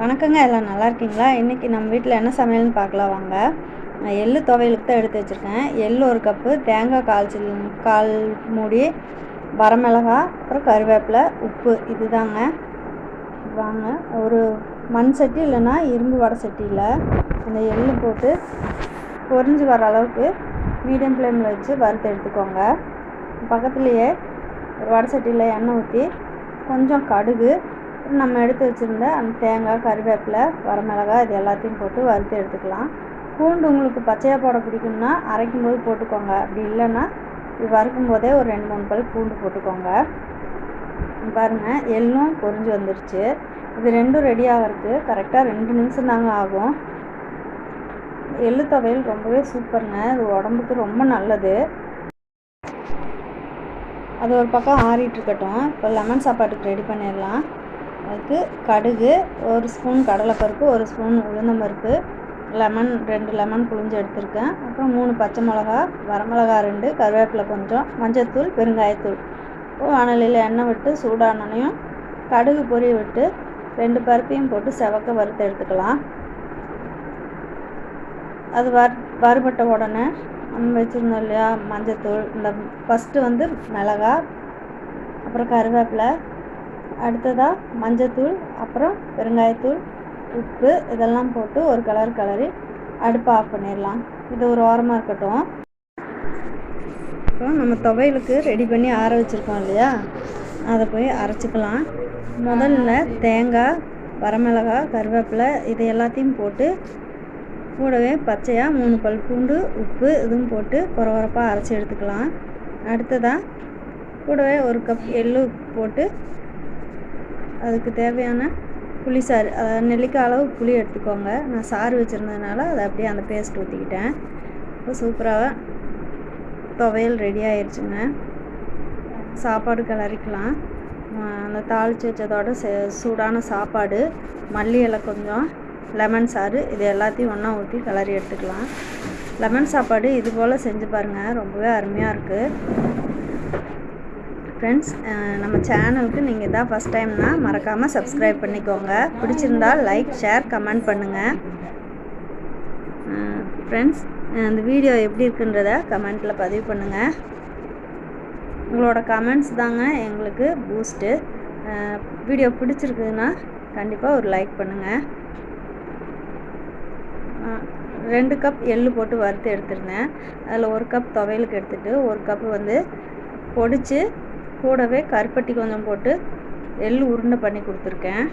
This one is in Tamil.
வணக்கங்க எல்லாம் நல்லா இருக்கீங்களா? இன்றைக்கி நம்ம வீட்டில் என்ன சமையல்னு பார்க்கலாம் வாங்க. நான் எள் துவையலுக்கு தான் எடுத்து வச்சுருக்கேன். எள் ஒரு கப்பு தேங்காய் கால் சில் கால் மூடி வரமிளகா அப்புறம் கருவேப்பிலை உப்பு இதுதாங்க. வாங்க ஒரு மண் சட்டி இல்லைன்னா இரும்பு வடை சட்டியில் அந்த எள்ளு போட்டு பொறிஞ்சு வர அளவுக்கு மீடியம் ஃப்ளேமில் வச்சு வறுத்து எடுத்துக்கோங்க. பக்கத்துலேயே ஒரு வடை சட்டியில் எண்ணெய் ஊற்றி கொஞ்சம் கடுகு நம்ம எடுத்து வச்சுருந்த அந்த தேங்காய் கருவேப்பிலை வரமிளகாய் இது எல்லாத்தையும் போட்டு வறுத்து எடுத்துக்கலாம். பூண்டு உங்களுக்கு பச்சையாக போட பிடிக்கும்னா அரைக்கும் போது போட்டுக்கோங்க. அப்படி இல்லைன்னா வறுக்கும் போதே ஒரு ரெண்டு மூணு பல் பூண்டு போட்டுக்கோங்க. பாருங்கள் எள்ளும் பொரிஞ்சு வந்துருச்சு. இது ரெண்டும் ரெடி ஆகிறதுக்கு கரெக்டாக ரெண்டு நிமிஷம் தாங்க ஆகும். எள்ளு துவையல் ரொம்பவே சூப்பருங்க. இது உடம்புக்கு ரொம்ப நல்லது. அது ஒரு பக்கம் ஆறிட்டு இருக்கட்டும். இப்போ லெமன் சாப்பாட்டுக்கு ரெடி பண்ணிடலாம். அதுக்கு கடுகு ஒரு ஸ்பூன் கடலைப்பருப்பு ஒரு ஸ்பூன் உளுந்தம்பருப்பு லெமன் ரெண்டு லெமன் புழிஞ்சு எடுத்திருக்கேன். அப்புறம் மூணு பச்சை மிளகா வரமிளகா ரெண்டு கருவேப்பிலை கொஞ்சம் மஞ்சத்தூள் பெருங்காயத்தூள். வானலியில் எண்ணெய் விட்டு சூடானனையும் கடுகு பொரிய விட்டு ரெண்டு பருப்பையும் போட்டு செவக்க வறுத்து எடுத்துக்கலாம். அது வறு வறுபட்ட உடனே நம்ம வச்சுருந்தோம் இல்லையா மஞ்சத்தூள் இந்த ஃபஸ்ட்டு வந்து மிளகா அப்புறம் கருவேப்பிலை அடுத்ததாக மஞ்சத்தூள் அப்புறம் பெருங்காயத்தூள் உப்பு இதெல்லாம் போட்டு ஒரு கலர் கலரி அடுப்பை ஆஃப் பண்ணிடலாம். இது ஒரு ஓரமாக இருக்கட்டும். இப்போ நம்ம துவையலுக்கு ரெடி பண்ணி ஆற வச்சுருக்கோம் இல்லையா? அதை போய் அரைச்சிக்கலாம். முதல்ல தேங்காய் வரமிளகாய் கருவேப்பிலை இது எல்லாத்தையும் போட்டு கூடவே பச்சையாக மூணு பல் பூண்டு உப்பு இதுவும் போட்டு குறவரப்பாக அரைச்சி எடுத்துக்கலாம். அடுத்ததாக கூடவே ஒரு கப் எள்ளு போட்டு அதுக்கு தேவையான புளி சாறு அதாவது நெல்லிக்காய் அளவு புளி எடுத்துக்கோங்க. நான் சாறு வச்சுருந்ததுனால அதை அப்படியே அந்த பேஸ்ட் ஊற்றிக்கிட்டேன் இப்போ சூப்பராக துவையல் ரெடி ஆயிடுச்சுங்க சாப்பாடு கிளறிக்கலாம். அந்த தாளித்து வச்சதோட சூடான சாப்பாடு மல்லி இலை கொஞ்சம் லெமன் சாறு இது எல்லாத்தையும் ஒன்றா ஊற்றி கிளறி எடுத்துக்கலாம். லெமன் சாப்பாடு இது போல் செஞ்சு பாருங்கள் ரொம்பவே அருமையாக இருக்குது ஃப்ரெண்ட்ஸ் நம்ம சேனலுக்கு நீங்கள் இதான் ஃபஸ்ட் டைம்னா மறக்காமல் சப்ஸ்கிரைப் பண்ணிக்கோங்க. பிடிச்சிருந்தா லைக் ஷேர் கமெண்ட் பண்ணுங்கள் ஃப்ரெண்ட்ஸ் இந்த வீடியோ எப்படி இருக்குன்றத கமெண்ட்டில் பதிவு பண்ணுங்கள் உங்களோட கமெண்ட்ஸ் தாங்க எங்களுக்கு பூஸ்ட்டு வீடியோ பிடிச்சிருக்குதுன்னா கண்டிப்பாக ஒரு லைக் பண்ணுங்கள் ரெண்டு கப் எள்ளு போட்டு வறுத்து எடுத்துருந்தேன். அதில் ஒரு கப் துவையலுக்கு எடுத்துகிட்டு ஒரு கப்பு வந்து பொடிச்சு கூடவே கருப்பட்டி கொஞ்சம் போட்டு எள் உருண்டை பண்ணி கொடுத்துருக்கேன்.